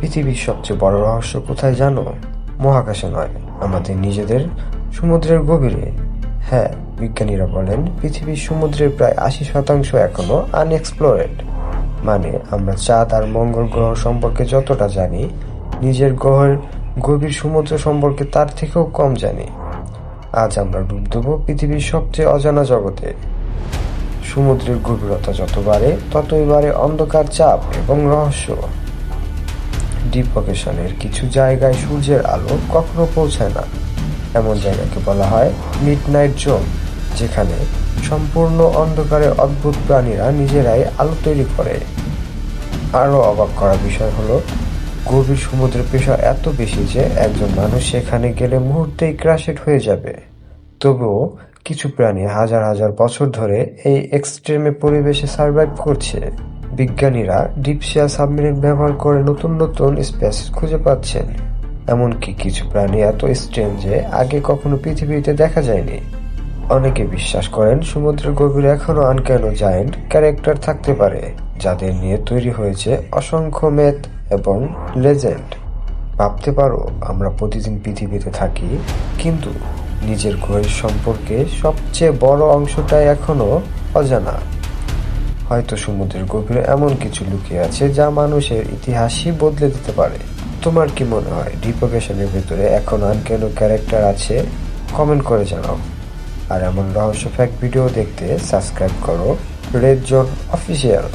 পৃথিবীর সবচেয়ে বড় রহস্য কোথায় জানো? মহাকাশে নয়, আমাদের নিজেদের সমুদ্রের গভীরে। হ্যাঁ বিজ্ঞানীরা বলেন পৃথিবীর সমুদ্রের প্রায় আশি শতাংশ এখনও আনএক্সপ্লোরেড মানে আমরা চাঁদ আর মঙ্গল গ্রহ সম্পর্কে যতটা জানি, নিজের গ্রহের গভীর সমুদ্র সম্পর্কে তার থেকেও কম জানি। আজ আমরা ডুব দেবো পৃথিবীর সবচেয়ে অজানা জগতে। সমুদ্রের গভীরতা যত বাড়ে, ততই বাড়ে অন্ধকার চাপ এবং রহস্য। ডিপ ওকেশনের কিছু জায়গায় সূর্যের আলো কখনো পৌঁছায় না। এমন জায়গাকে বলা হয় মিড নাইট জোন, যেখানে সম্পূর্ণ অন্ধকারে অদ্ভুত প্রাণীরা নিজেরাই আলো তৈরি করে। আরও অবাক করা বিষয় হলো, গভীর সমুদ্রের পেশা এত বেশি যে একজন মানুষ সেখানে গেলে মুহূর্তেই ক্রাশেড হয়ে যাবে। তবুও কিছু প্রাণী হাজার হাজার বছর ধরে এই এক্সট্রিমে পরিবেশে সার্ভাইভ করছে। বিজ্ঞানীরা ডিপসিয়া সাবমেরিন ব্যবহার করে নতুন নতুন স্পেস খুঁজে পাচ্ছেন। এমনকি কিছু প্রাণী এত এক্সট্রিম যে আগে কখনো পৃথিবীতে দেখা যায়নি। অনেকে বিশ্বাস করেন সমুদ্রের গভীরে এখনও আনকেন জায়েন্ট ক্যারেক্টার থাকতে পারে, যাদের নিয়ে তৈরি হয়েছে অসংখ্য মেথ এবং লেজেন্ড ভাবতে পারো, আমরা প্রতিদিন পৃথিবীতে থাকি, কিন্তু নিজের গ্রহের সম্পর্কে সবচেয়ে বড় অংশটাই এখনও অজানা। হয়তো সমুদ্রের গভীরে এমন কিছু লুকিয়ে আছে যা মানুষের ইতিহাসই বদলে দিতে পারে। তোমার কি মনে হয় ডিপোকেশনের ভিতরে এখন আর কেন ক্যারেক্টার আছে? কমেন্ট করে জানাও। আর এমন রহস্য ফ্যাক্ট ভিডিও দেখতে সাবস্ক্রাইব করো রেড জোন অফিসিয়াল।